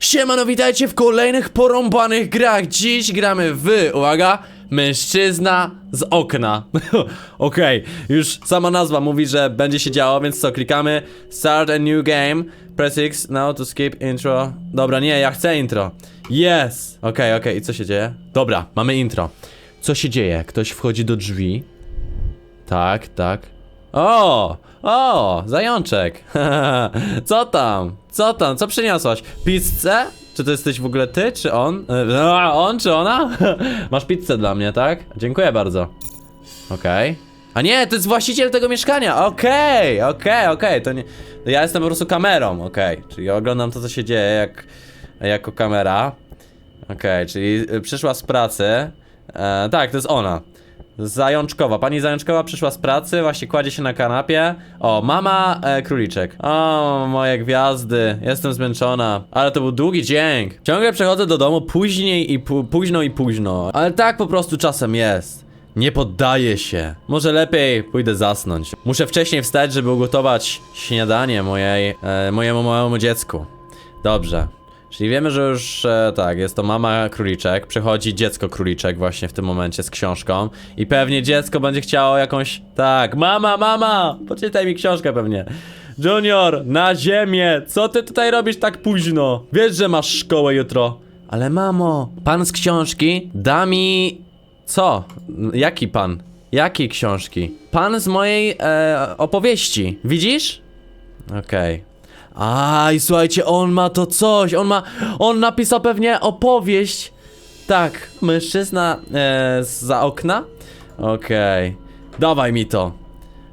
Siemano, witajcie w kolejnych porąbanych grach. Dziś gramy w, uwaga, mężczyzna z okna. Okej, już sama nazwa mówi, że będzie się działo, więc co, klikamy Start a new game, press X now to skip intro. Dobra, nie, ja chcę intro. Yes! Okej, okej, i co się dzieje? Dobra, mamy intro. Co się dzieje? Ktoś wchodzi do drzwi. Tak, tak. O! O! Zajączek! Co tam? Co tam? Co przyniosłaś? Pizzę? Czy to jesteś w ogóle ty, czy on? E, A, on czy ona? Masz pizzę dla mnie, tak? Dziękuję bardzo. Okej. A nie, to jest właściciel tego mieszkania! Okej, okej, okej, to nie... Ja jestem po prostu kamerą, okej. Czyli oglądam to, co się dzieje, jak... jako kamera. Okej, czyli y, przyszła z pracy. E, tak, to jest ona. Zajączkowa. Pani Zajączkowa przyszła z pracy, właśnie kładzie się na kanapie. O, mama e, króliczek. O, moje gwiazdy. Jestem zmęczona. Ale to był długi dzień. Ciągle przechodzę do domu później i późno i późno. Ale tak po prostu czasem jest. Nie poddaję się. Może lepiej pójdę zasnąć. Muszę wcześniej wstać, żeby ugotować śniadanie mojej, e, mojemu małemu dziecku. Dobrze. Czyli wiemy, że już e, tak, jest to mama króliczek, przychodzi dziecko króliczek właśnie w tym momencie z książką i pewnie dziecko będzie chciało jakąś, tak, mama, mama, poczytaj mi książkę pewnie. Junior, na ziemię, co ty tutaj robisz tak późno? Wiesz, że masz szkołę jutro. Ale mamo, pan z książki da mi... Co? Jaki pan? Jakiej książki? Pan z mojej e, opowieści, widzisz? Okej. A i słuchajcie, on ma to coś, on ma, on napisał pewnie opowieść. Tak, mężczyzna e, za okna? Okej, dawaj mi to.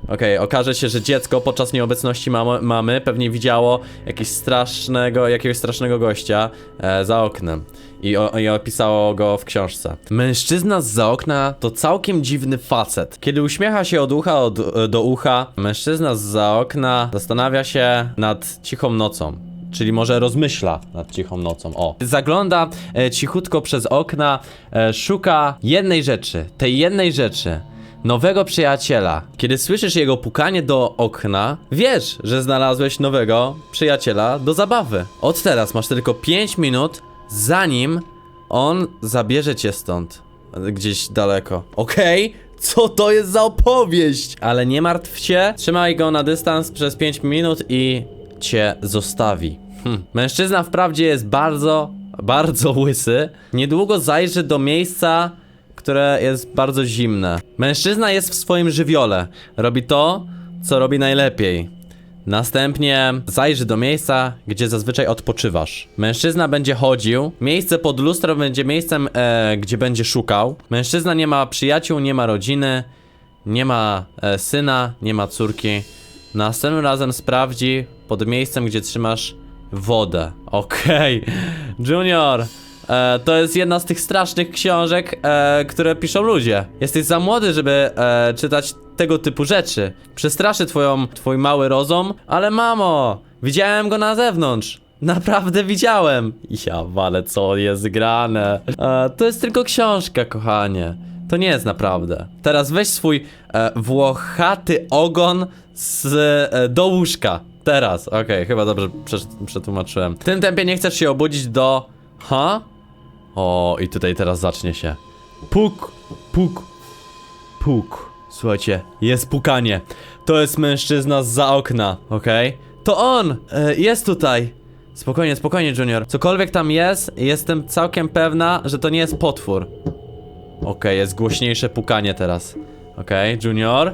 Okej, okaże się, że dziecko podczas nieobecności mamy pewnie widziało jakiegoś strasznego, jakiegoś strasznego gościa e, za oknem. I, o, I opisało go w książce. Mężczyzna z za okna to całkiem dziwny facet. Kiedy uśmiecha się od ucha od, do ucha, mężczyzna z za okna zastanawia się nad cichą nocą. Czyli może rozmyśla nad cichą nocą. O. Zagląda e, cichutko przez okna, e, szuka jednej rzeczy. Tej jednej rzeczy nowego przyjaciela. Kiedy słyszysz jego pukanie do okna, wiesz, że znalazłeś nowego przyjaciela do zabawy. Od teraz masz tylko 5 minut, zanim on zabierze cię stąd. Gdzieś daleko. Okej? Co to jest za opowieść? Ale nie martw się, trzymaj go na dystans przez 5 minut i cię zostawi. Hm. Mężczyzna wprawdzie jest bardzo, bardzo łysy. Niedługo zajrzy do miejsca, które jest bardzo zimne. Mężczyzna jest w swoim żywiole. Robi to, co robi najlepiej. Następnie zajrzy do miejsca, gdzie zazwyczaj odpoczywasz. Mężczyzna będzie chodził, miejsce pod lustro będzie miejscem, e, gdzie będzie szukał. Mężczyzna nie ma przyjaciół, nie ma rodziny, nie ma e, syna, nie ma córki. Następnym razem sprawdzi pod miejscem, gdzie trzymasz wodę. Okej. Junior, e, to jest jedna z tych strasznych książek, e, które piszą ludzie. Jesteś za młody, żeby e, czytać tego typu rzeczy. Przestraszy twoją, twój mały rozum, ale mamo, widziałem go na zewnątrz. Naprawdę widziałem. Ja wale, co jest grane. E, to jest tylko książka, kochanie. To nie jest naprawdę. Teraz weź swój e, włochaty ogon z, e, do łóżka. Teraz, okej, chyba dobrze przetłumaczyłem. W tym tempie nie chcesz się obudzić do... Ha? O, i tutaj teraz zacznie się. Puk, puk, puk. Słuchajcie, jest pukanie. To jest mężczyzna za okna, okej? To on! E, jest tutaj. Spokojnie, spokojnie, Junior. Cokolwiek tam jest, jestem całkiem pewna, że to nie jest potwór. Okej, jest głośniejsze pukanie teraz. Okej, Junior.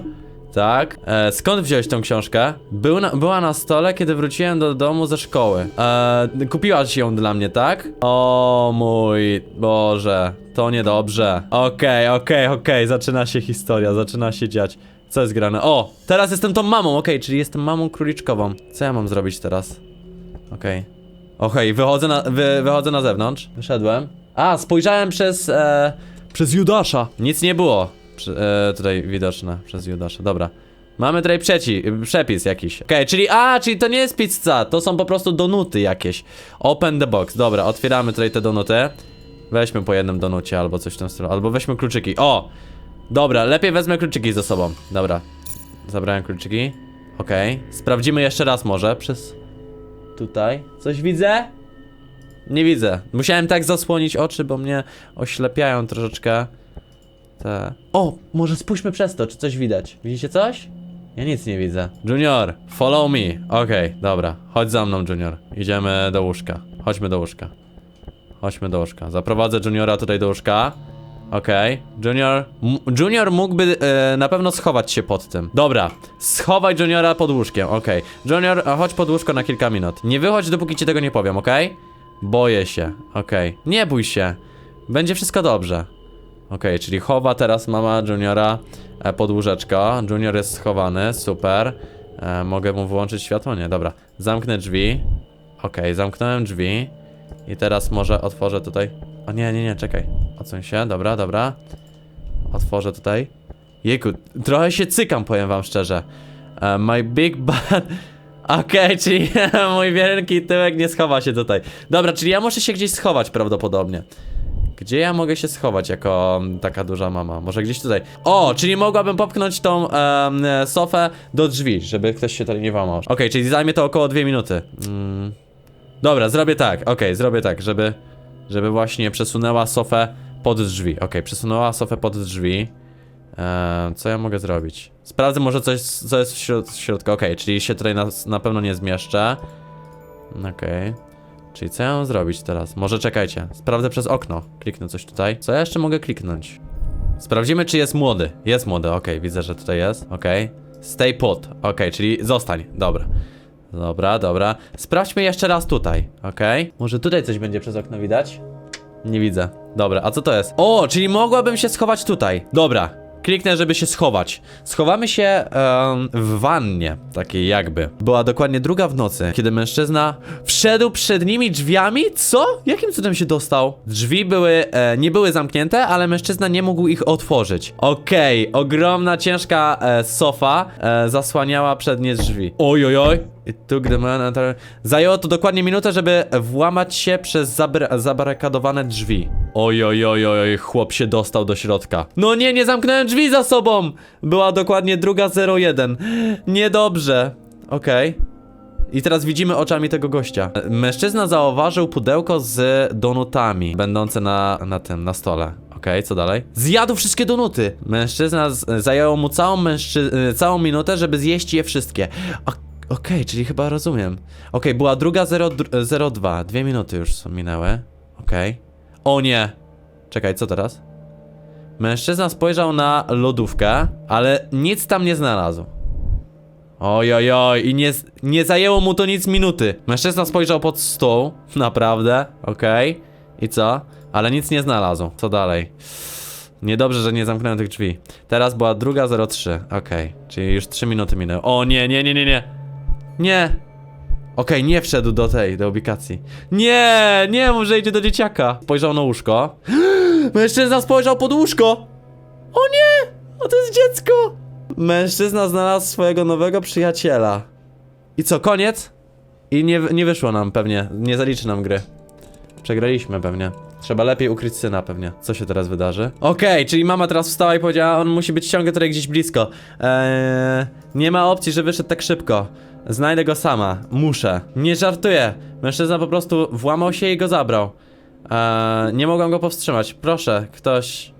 Tak. E, skąd wziąłeś tą książkę? Był na, była na stole, kiedy wróciłem do domu ze szkoły. E, kupiłaś ją dla mnie, tak? O mój Boże, to niedobrze. Okej, okej, okej, zaczyna się historia, zaczyna się dziać. Co jest grane? O, teraz jestem tą mamą, okej, czyli jestem mamą króliczkową. Co ja mam zrobić teraz? Okej. Okej, wychodzę na, wy, wychodzę na zewnątrz. Wyszedłem. A, spojrzałem przez, e, przez Judasza. Nic nie było. E, tutaj widoczne przez Judasza. Dobra. Mamy tutaj przeci, przepis jakiś. Okej, czyli, a, czyli to nie jest pizza, to są po prostu donuty jakieś. Open the box. Dobra, otwieramy tutaj te donuty. Weźmy po jednym donucie albo coś w tym stylu. Albo weźmy kluczyki. O! Dobra, lepiej wezmę kluczyki ze sobą. Dobra. Zabrałem kluczyki. Okej. Sprawdzimy jeszcze raz może przez... Tutaj. Coś widzę? Nie widzę. Musiałem tak zasłonić oczy, bo mnie oślepiają troszeczkę. Te... O, może spójrzmy przez to, czy coś widać. Widzicie coś? Ja nic nie widzę. Junior, follow me. Okej, dobra. Chodź za mną, Junior. Idziemy do łóżka. Chodźmy do łóżka. Chodźmy do łóżka. Zaprowadzę Juniora tutaj do łóżka. Okej. Junior. Junior mógłby e, na pewno schować się pod tym. Dobra. Schowaj Juniora pod łóżkiem. Okej. Junior, chodź pod łóżko na kilka minut. Nie wychodź, dopóki ci tego nie powiem, okej? Boję się. Okej. Nie bój się. Będzie wszystko dobrze. Okej, czyli chowa teraz mama Juniora e, pod łóżeczko. Junior jest schowany, super. E, mogę mu wyłączyć światło? Nie, dobra. Zamknę drzwi. Okej, zamknąłem drzwi. I teraz może otworzę tutaj. O nie, nie, nie, czekaj. Odsuń się, dobra, dobra. Otworzę tutaj. Jejku, trochę się cykam, powiem wam szczerze. E, my big bad. Okej, czyli mój wielki tyłek nie schowa się tutaj. Dobra, czyli ja muszę się gdzieś schować prawdopodobnie. Gdzie ja mogę się schować jako mm, taka duża mama? Może gdzieś tutaj. O, czyli mogłabym popchnąć tą e, sofę do drzwi, żeby ktoś się tutaj nie włamał. Okej, czyli zajmie to około dwie minuty. Mm. Dobra, zrobię tak, okej, zrobię tak, żeby, żeby właśnie przesunęła sofę pod drzwi. Okej, przesunęła sofę pod drzwi. Eee, co ja mogę zrobić? Sprawdzę może coś, co jest w, środ w środku. Okej, czyli się tutaj na, na pewno nie zmieszczę. Okej. Czyli co ja mam zrobić teraz? Może czekajcie. Sprawdzę przez okno. Kliknę coś tutaj. Co ja jeszcze mogę kliknąć? Sprawdzimy, czy jest młody. Jest młody, okej, widzę, że tutaj jest. Okej. Stay put. Okej, czyli zostań. Dobra. Dobra, dobra. Sprawdźmy jeszcze raz tutaj, okej? Może tutaj coś będzie przez okno widać? Nie widzę. Dobra, a co to jest? O, czyli mogłabym się schować tutaj. Dobra, kliknę, żeby się schować. Schowamy się em, w wannie, takiej jakby. Była dokładnie druga w nocy, kiedy mężczyzna wszedł przed nimi drzwiami. Co? Jakim cudem się dostał? Drzwi były, e, nie były zamknięte, ale mężczyzna nie mógł ich otworzyć. Okej, ogromna, ciężka e, sofa e, zasłaniała przednie drzwi. Oj, oj, oj. It took the man enter... Zajęło to dokładnie minutę, żeby włamać się przez zabarykadowane drzwi. Oj, oj, oj, oj, chłop się dostał do środka. No nie, nie zamknąłem drzwi za sobą! Była dokładnie druga 01. Niedobrze. Okej. I teraz widzimy oczami tego gościa. Mężczyzna zauważył pudełko z donutami, będące na, na tym, na stole. Okej, co dalej? Zjadł wszystkie donuty! Mężczyzna zajęło mu całą, mężczy, całą minutę, żeby zjeść je wszystkie. A, Okej, czyli chyba rozumiem. Okej, była druga 0, 02. Dwie minuty już są minęły. Okej. O nie! Czekaj, co teraz? Mężczyzna spojrzał na lodówkę, ale nic tam nie znalazł. Oj, oj, i nie, nie zajęło mu to nic minuty. Mężczyzna spojrzał pod stół, naprawdę, okej. I co? Ale nic nie znalazł. Co dalej? Niedobrze, że nie zamknąłem tych drzwi. Teraz była druga 03, okej. Czyli już 3 minuty minęły. O nie, nie, nie, nie, nie. Nie. Okej, nie wszedł do tej, do ubikacji. Nie, nie, może idzie do dzieciaka. Spojrzał na łóżko. Mężczyzna spojrzał pod łóżko. O nie, o to jest dziecko. Mężczyzna znalazł swojego nowego przyjaciela. I co, koniec? I nie, nie wyszło nam pewnie, nie zaliczy nam gry. Przegraliśmy pewnie. Trzeba lepiej ukryć syna pewnie. Co się teraz wydarzy? Okej, czyli mama teraz wstała i powiedziała, on musi być ciągle tutaj gdzieś blisko. Eee, nie ma opcji, że wyszedł tak szybko. Znajdę go sama. Muszę. Nie żartuję. Mężczyzna po prostu włamał się i go zabrał. Eee, nie mogłam go powstrzymać. Proszę, ktoś...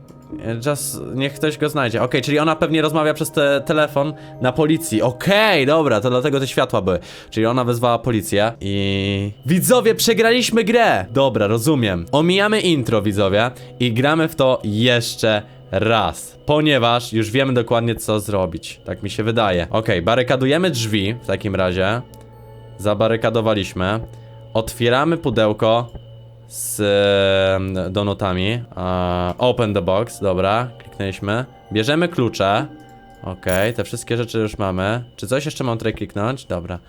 Just, niech ktoś go znajdzie. Okej, czyli ona pewnie rozmawia przez te telefon na policji. Okej, dobra, to dlatego te światła były. Czyli ona wezwała policję i... Widzowie, przegraliśmy grę! Dobra, rozumiem. Omijamy intro, widzowie, i gramy w to jeszcze raz. Ponieważ już wiemy dokładnie, co zrobić. Tak mi się wydaje. Okej, barykadujemy drzwi w takim razie. Zabarykadowaliśmy. Otwieramy pudełko z donutami. E, open the box, dobra, kliknęliśmy. Bierzemy klucze. Okej, te wszystkie rzeczy już mamy. Czy coś jeszcze mam tutaj kliknąć? Dobra.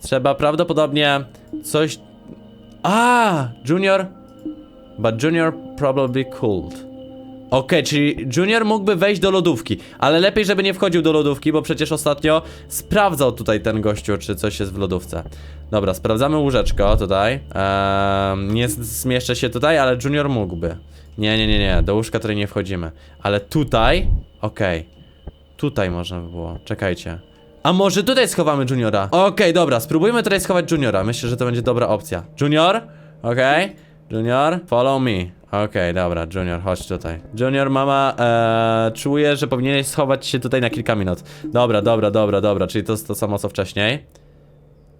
Trzeba prawdopodobnie coś. A, Junior. But Junior probably could. Okej, czyli Junior mógłby wejść do lodówki, ale lepiej, żeby nie wchodził do lodówki, bo przecież ostatnio sprawdzał tutaj ten gościu, czy coś jest w lodówce. Dobra, sprawdzamy łóżeczko tutaj. Eee, nie zmieszczę się tutaj, ale Junior mógłby. Nie, nie, nie, nie, do łóżka tutaj nie wchodzimy. Ale tutaj, okej. Tutaj można by było, czekajcie. A może tutaj schowamy Juniora? Okej, dobra, spróbujmy tutaj schować Juniora. Myślę, że to będzie dobra opcja. Junior? Okej? Junior, follow me. Okej, dobra, Junior, chodź tutaj. Junior, mama, e, czuje, że powinieneś schować się tutaj na kilka minut. Dobra, dobra, dobra, dobra, czyli to jest to samo co wcześniej.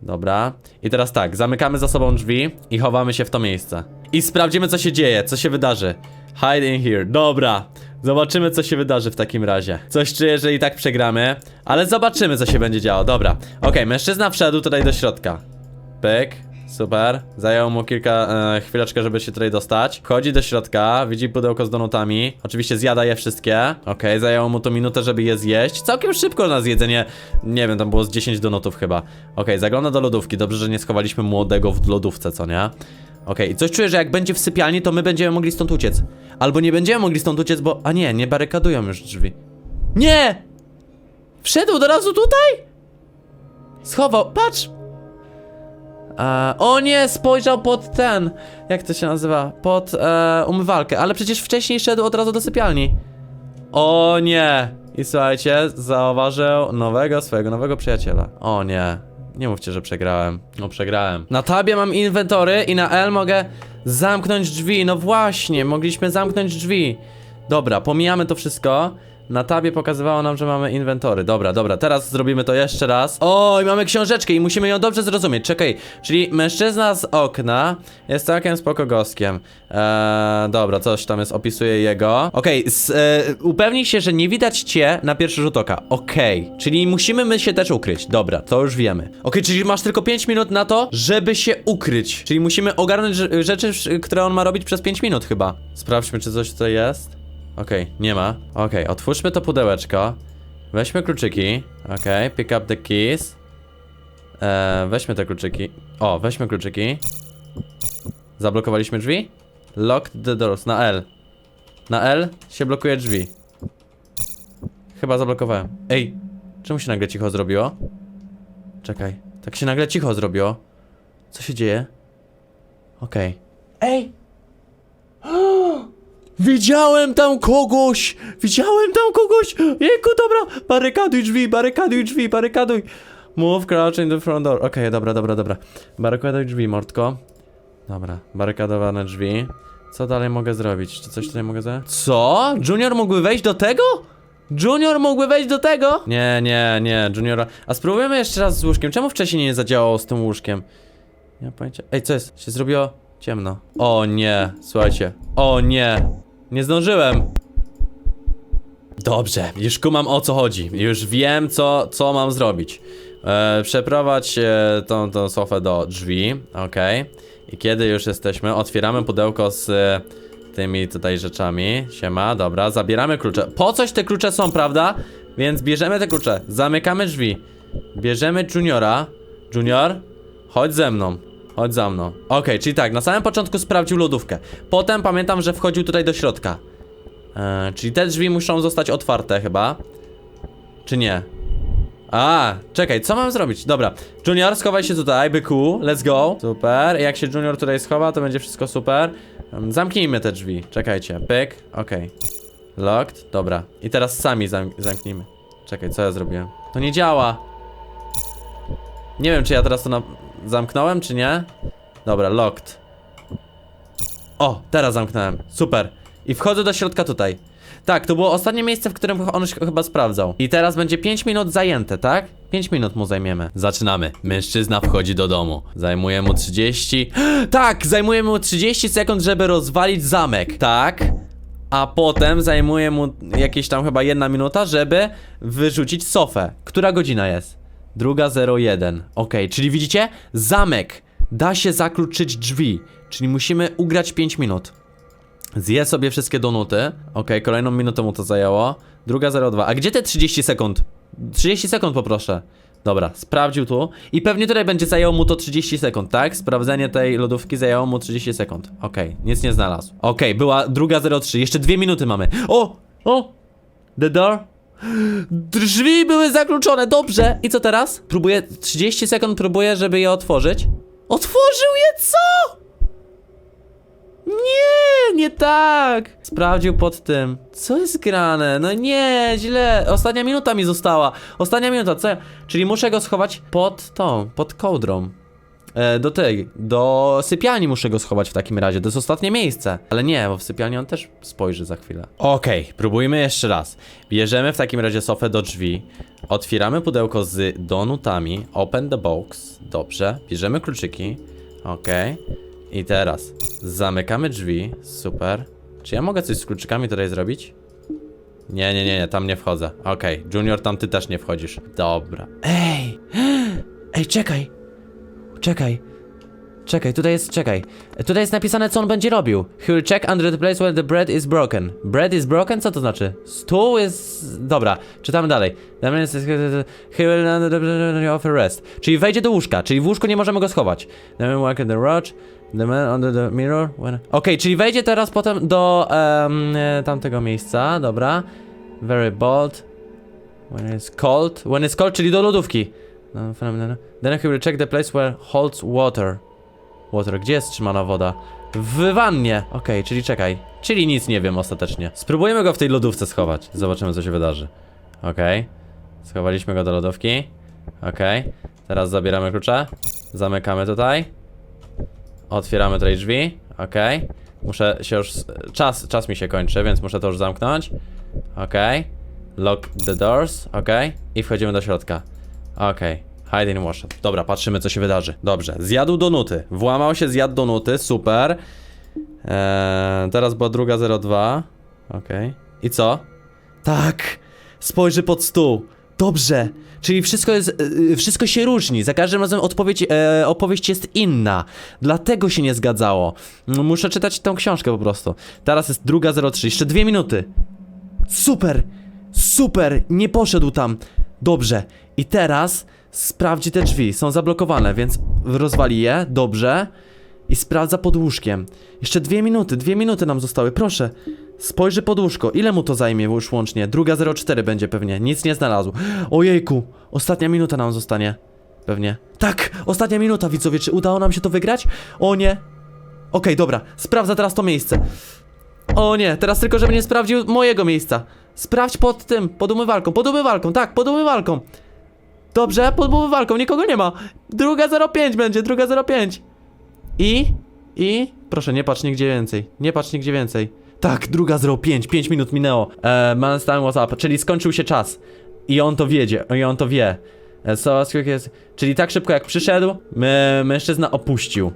Dobra. I teraz tak, zamykamy za sobą drzwi i chowamy się w to miejsce. I sprawdzimy, co się dzieje, co się wydarzy. Hide in here. Dobra. Zobaczymy, co się wydarzy w takim razie. Coś czuję, że i tak przegramy, ale zobaczymy, co się będzie działo. Dobra. Okej, mężczyzna wszedł tutaj do środka. Pyk. Super. Zajęło mu kilka e, chwileczkę, żeby się tutaj dostać. Wchodzi do środka, widzi pudełko z donutami. Oczywiście zjada je wszystkie. Okej, zajęło mu to minutę, żeby je zjeść. Całkiem szybko na zjedzenie. Nie wiem, tam było z 10 donutów chyba. Okej, zagląda do lodówki. Dobrze, że nie schowaliśmy młodego w lodówce, co nie? Okej, i coś czuję, że jak będzie w sypialni, to my będziemy mogli stąd uciec. Albo nie będziemy mogli stąd uciec, bo... A nie, nie barykadują już drzwi. Nie! Wszedł od razu tutaj? Schował, patrz! E, o nie, spojrzał pod ten. Jak to się nazywa? Pod e, umywalkę, ale przecież wcześniej szedł od razu do sypialni. O nie! I słuchajcie, zauważył nowego swojego nowego przyjaciela. O nie. Nie mówcie, że przegrałem. No przegrałem. Na tabie mam inwentory i na L mogę zamknąć drzwi. No właśnie, mogliśmy zamknąć drzwi. Dobra, pomijamy to wszystko. Na tabie pokazywało nam, że mamy inwentory. Dobra, dobra, teraz zrobimy to jeszcze raz. O, i mamy książeczkę i musimy ją dobrze zrozumieć. Czekaj, czyli mężczyzna z okna jest całkiem spoko gostkiem. Eee, dobra, coś tam jest, opisuje jego. Okej, s- e, upewnij się, że nie widać cię na pierwszy rzut oka. Okej, czyli musimy my się też ukryć. Dobra, to już wiemy. Okej, czyli masz tylko 5 minut na to, żeby się ukryć. Czyli musimy ogarnąć rze- rzeczy, które on ma robić przez 5 minut chyba. Sprawdźmy, czy coś tutaj jest. Okej, nie ma. Okej, otwórzmy to pudełeczko. Weźmy kluczyki. Okej, pick up the keys. Eee, weźmy te kluczyki. O, weźmy kluczyki. Zablokowaliśmy drzwi? Lock the doors. Na L. Na L się blokuje drzwi. Chyba zablokowałem. Ej, czemu się nagle cicho zrobiło? Czekaj, tak się nagle cicho zrobiło. Co się dzieje? Okej. Ej! Widziałem tam kogoś! Widziałem tam kogoś! Jejku, dobra! Barykaduj drzwi, barykaduj drzwi, barykaduj! Move, crouch in the front door. Okej, dobra, dobra, dobra. Barykaduj drzwi, mordko. Dobra, barykadowane drzwi. Co dalej mogę zrobić? Czy coś tutaj mogę zrobić? Co? Junior mógłby wejść do tego? Junior mógłby wejść do tego? Nie, nie, nie, Juniora. A spróbujemy jeszcze raz z łóżkiem. Czemu wcześniej nie zadziałało z tym łóżkiem? Nie mam pojęcia. Ej, co jest? Się zrobiło ciemno. O nie, słuchajcie. O nie. Nie zdążyłem. Dobrze, już kumam o co chodzi. Już wiem, co, co mam zrobić. E, przeprowadź e, tą, tą sofę do drzwi, okej. I kiedy już jesteśmy, otwieramy pudełko z e, tymi tutaj rzeczami. Siema, dobra, zabieramy klucze. Po coś te klucze są, prawda? Więc bierzemy te klucze, zamykamy drzwi. Bierzemy Juniora. Junior, chodź ze mną. Chodź za mną. Okej, czyli tak, na samym początku sprawdził lodówkę. Potem pamiętam, że wchodził tutaj do środka. E, czyli te drzwi muszą zostać otwarte chyba. Czy nie? A, czekaj, co mam zrobić? Dobra, Junior, schowaj się tutaj, byku, let's go. Super, jak się Junior tutaj schowa, to będzie wszystko super. Em, Zamknijmy te drzwi, czekajcie, pyk, okej. Locked, dobra. I teraz sami zam zamknijmy. Czekaj, co ja zrobiłem? To nie działa. Nie wiem, czy ja teraz to na... zamknąłem, czy nie. Dobra, locked. O, teraz zamknąłem. Super. I wchodzę do środka tutaj. Tak, to było ostatnie miejsce, w którym on się chyba sprawdzał. I teraz będzie 5 minut zajęte, tak? 5 minut mu zajmiemy. Zaczynamy. Mężczyzna wchodzi do domu. Zajmuje mu 30. Tak, zajmuje mu 30 sekund, żeby rozwalić zamek. Tak. A potem zajmuje mu jakieś tam chyba jedna minuta, żeby wyrzucić sofę. Która godzina jest? Druga 01. Okej, czyli widzicie? Zamek. Da się zakluczyć drzwi. Czyli musimy ugrać 5 minut. Zje sobie wszystkie donuty. Okej, kolejną minutę mu to zajęło. Druga 02. A gdzie te 30 sekund? 30 sekund poproszę. Dobra, sprawdził tu. I pewnie tutaj będzie zajęło mu to 30 sekund, tak? Sprawdzenie tej lodówki zajęło mu 30 sekund. Okej, nic nie znalazł. Okej, była druga 03. Jeszcze dwie minuty mamy. O! O! The door? Drzwi były zakluczone, dobrze. I co teraz? Próbuję, 30 sekund próbuję, żeby je otworzyć. Otworzył je, co? Nie, nie tak. Sprawdził pod tym. Co jest grane? No nie, źle. Ostatnia minuta mi została. Ostatnia minuta, co? Czyli muszę go schować pod tą, pod kołdrą. E, do tej, do sypialni muszę go schować w takim razie, to jest ostatnie miejsce. Ale nie, bo w sypialni on też spojrzy za chwilę. Okej, próbujmy jeszcze raz. Bierzemy w takim razie sofę do drzwi, otwieramy pudełko z donutami, open the box, dobrze, bierzemy kluczyki, okej. I teraz zamykamy drzwi, super. Czy ja mogę coś z kluczykami tutaj zrobić? Nie, nie, nie, nie, tam nie wchodzę. Okej, Junior, tam ty też nie wchodzisz. Dobra. Ej! Ej, czekaj! Czekaj. Czekaj, tutaj jest, czekaj. Tutaj jest napisane, co on będzie robił. He will check under the place where the bread is broken. Bread is broken? Co to znaczy? Stół jest... Dobra, czytamy dalej. He will offer rest. Czyli wejdzie do łóżka, czyli w łóżku nie możemy go schować. The man walk in the roach. The man under the mirror. When... Okej, czyli wejdzie teraz potem do e, tamtego miejsca, dobra. Very bold. When it's cold. When it's cold, czyli do lodówki. Then he will check the place where holds water. Water, gdzie jest trzymana woda? W wannie. Okej, czyli czekaj. Czyli nic nie wiem ostatecznie. Spróbujemy go w tej lodówce schować. Zobaczymy, co się wydarzy. Okej. Schowaliśmy go do lodówki. Okej. Teraz zabieramy klucze. Zamykamy tutaj. Otwieramy tutaj drzwi. Okej. Muszę się już... Czas, czas mi się kończy, więc muszę to już zamknąć. Okej. Lock the doors. Okej. I wchodzimy do środka. Okej. Hide in. Dobra, patrzymy co się wydarzy. Dobrze, zjadł donuty. Włamał się, zjadł donuty, super. Eee, teraz była druga 02. Okej. I co? Tak! Spojrzy pod stół. Dobrze. Czyli wszystko jest, e, wszystko się różni. Za każdym razem odpowiedź, e, opowieść jest inna. Dlatego się nie zgadzało. Mm, Muszę czytać tą książkę po prostu. Teraz jest druga 03. Jeszcze dwie minuty. Super! Super! Nie poszedł tam. Dobrze. I teraz sprawdzi te drzwi. Są zablokowane, więc rozwali je. Dobrze. I sprawdza pod łóżkiem. Jeszcze dwie minuty. Dwie minuty nam zostały. Proszę. Spojrzy pod łóżko. Ile mu to zajmie już łącznie? Druga 04 będzie pewnie. Nic nie znalazł. Ojejku. Ostatnia minuta nam zostanie. Pewnie. Tak! Ostatnia minuta, widzowie. Czy udało nam się to wygrać? O nie. Okej, dobra. Sprawdza teraz to miejsce. O nie, teraz tylko, żeby nie sprawdził mojego miejsca. Sprawdź pod tym, pod umywalką, pod umywalką, tak, pod umywalką. Dobrze, pod umywalką, nikogo nie ma. Druga 05 będzie, druga 05. I, i, proszę, nie patrz nigdzie więcej, nie patrz nigdzie więcej. Tak, druga 05, 5 minut minęło. E, man was up, czyli skończył się czas. I on to wiedzie, i on to wie. E, So, as quick as- czyli tak szybko jak przyszedł, mężczyzna opuścił.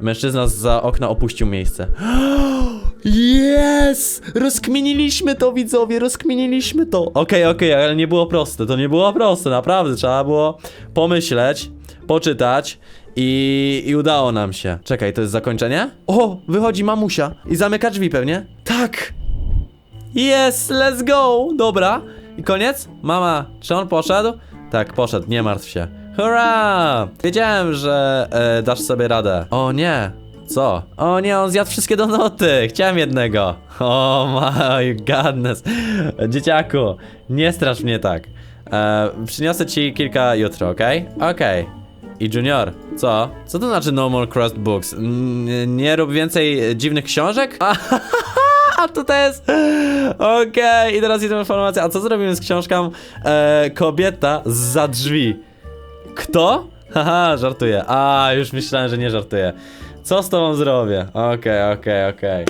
Mężczyzna za okna opuścił miejsce. Yes! Rozkminiliśmy to, widzowie, rozkminiliśmy to. Okej, okej, ale nie było proste, to nie było proste, naprawdę. Trzeba było pomyśleć, poczytać i, i udało nam się. Czekaj, to jest zakończenie? O, wychodzi mamusia i zamyka drzwi pewnie. Tak! Yes, let's go! Dobra. I koniec? Mama, czy on poszedł? Tak, poszedł, nie martw się. Hurra! Wiedziałem, że e, dasz sobie radę. O nie. Co? O nie, on zjadł wszystkie donuty. Chciałem jednego. Oh my godness. Dzieciaku, nie strasz mnie tak. E, przyniosę ci kilka jutro, okej? Okej. I Junior, co? Co to znaczy no more crossed books? N- nie rób więcej dziwnych książek? A to to jest. Okej, i teraz jedna informacja. A co zrobimy z książką e, Kobieta za drzwi? Kto? Haha, żartuję. A, już myślałem, że nie żartuję. Co z tobą zrobię? Okej, okej, okej.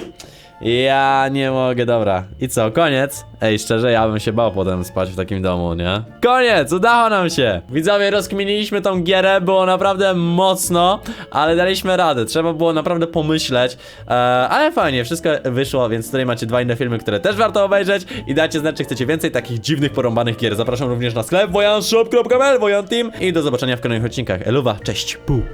Ja nie mogę, dobra. I co, koniec? Ej, szczerze, ja bym się bał potem spać w takim domu, nie? Koniec, udało nam się! Widzowie, rozkminiliśmy tą gierę, było naprawdę mocno, ale daliśmy radę. Trzeba było naprawdę pomyśleć, e, ale fajnie, wszystko wyszło, więc tutaj macie dwa inne filmy, które też warto obejrzeć i dajcie znać, czy chcecie więcej takich dziwnych, porąbanych gier. Zapraszam również na sklep wojanshop.pl, Wojan Team i do zobaczenia w kolejnych odcinkach. Eluwa, cześć, pu!